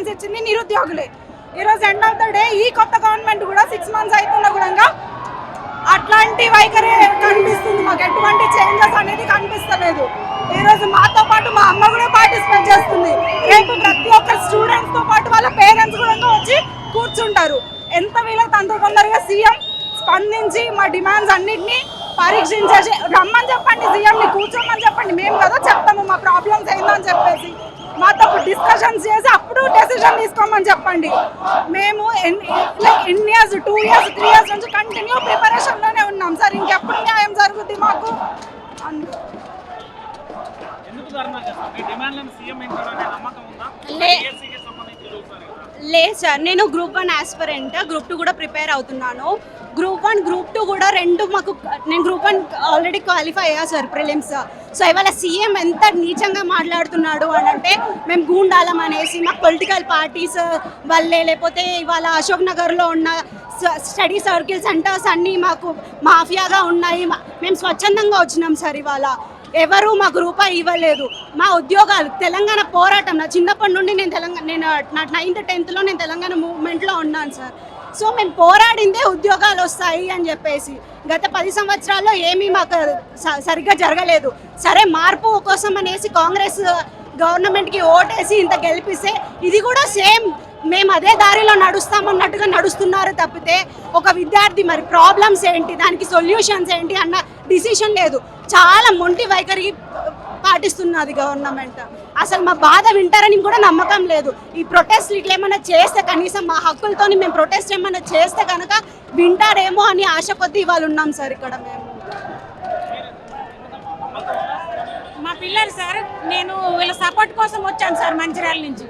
Chance ఇచ్చింది నిరుద్యోగులే. ఈరోజు end of the day ఈ కొత్త గవర్నమెంట్ కూడా సిక్స్ మంత్స్ అవుతున్న కూడా అట్లాంటి వైఖరి కనిపిస్తుంది. మాకు ఎటువంటి చేంజెస్ అనేది కనిపిస్తలేదు. ఈరోజు మాతో పాటు మా అమ్మ కూడా పార్టిసిపేట్ చేస్తుంది. రేపు ప్రతి ఒక్క స్టూడెంట్స్తో పాటు వాళ్ళ పేరెంట్స్ కూడా వచ్చి కూర్చుంటారు. ఎంత వీలైతే అంత తొందరగా సీఎం స్పందించి మా డిమాండ్స్ అన్నిటినీ పరీక్షించేసి రమ్మని చెప్పండి సీఎంని కూర్చోమని చెప్పండి. మేము కదా చెప్తాము మా ప్రాబ్లమ్స్ ఏందని చెప్పేసి. మాతో డిస్కషన్స్ చేసి అప్పుడు డెసిషన్ తీసుకోమని చెప్పండి. మేము లైక్ ఎన్ని years two years three years నుంచి కంటిన్యూ ప్రిపరేషన్లోనే ఉన్నాం. సార్ ఇంకెప్పుడు న్యాయం జరుగుద్ది మాకు? అందుకు లేదు సార్ నేను group one aspirant group two కూడా ప్రిపేర్ అవుతున్నాను. గ్రూప్ వన్ గ్రూప్ టూ కూడా రెండు మాకు నేను గ్రూప్ వన్ ఆల్రెడీ క్వాలిఫై అయ్యా సార్ ప్రిలిమ్స్ సో ఇవాళ సీఎం ఎంత నీచంగా మాట్లాడుతున్నాడు అని అంటే మేము గూండాలం అనేసి మాకు పొలిటికల్ పార్టీస్ వల్లే లేకపోతే ఇవాళ అశోక్ నగర్లో ఉన్న స్టడీ సర్కిల్ సెంటర్స్ అన్నీ మాకు మాఫియాగా ఉన్నాయి. మేము స్వచ్ఛందంగా వచ్చినాం సార్ ఇవాళ. ఎవరు మాకు రూపాయి ఇవ్వలేదు. మా ఉద్యోగాలు తెలంగాణ పోరాటం. నా చిన్నప్పటి నుండి నేను తెలంగాణ నేను నా నైన్త్ టెన్త్లో నేను తెలంగాణ మూవ్మెంట్లో ఉన్నాను సార్. సో మేము పోరాడిందే ఉద్యోగాలు వస్తాయి అని చెప్పేసి. గత పది సంవత్సరాల్లో ఏమీ మాకు స- సరిగ్గా జరగలేదు. సరే మార్పు కోసం అనేసి కాంగ్రెస్ గవర్నమెంట్కి ఓటేసి ఇంత గెలిపిస్తే ఇది కూడా సేమ్ మేము అదే దారిలో నడుస్తామన్నట్టుగా నడుస్తున్నారు తప్పితే ఒక విద్యార్థి మరి ప్రాబ్లమ్స్ ఏంటి? దానికి సొల్యూషన్స్ ఏంటి? అన్న డిసిషన్ లేదు. చాలా మొంటి వైఖరి పాటిస్తున్నది గవర్నమెంట్ అసలు మా బాధ వింటారని కూడా నమ్మకం లేదు. ఈ ప్రొటెస్ట్ ఇట్లా ఏమైనా చేస్తే కనీసం మా హక్కులతో మేము ప్రొటెస్ట్ ఏమైనా చేస్తే కనుక వింటారేమో అని ఆశ కొద్దీ ఇవాళ ఉన్నాం సార్ ఇక్కడ మేము. మా పిల్లలు సార్ నేను వీళ్ళ సపోర్ట్ కోసం వచ్చాను సార్ మంచిర్యాల నుంచి.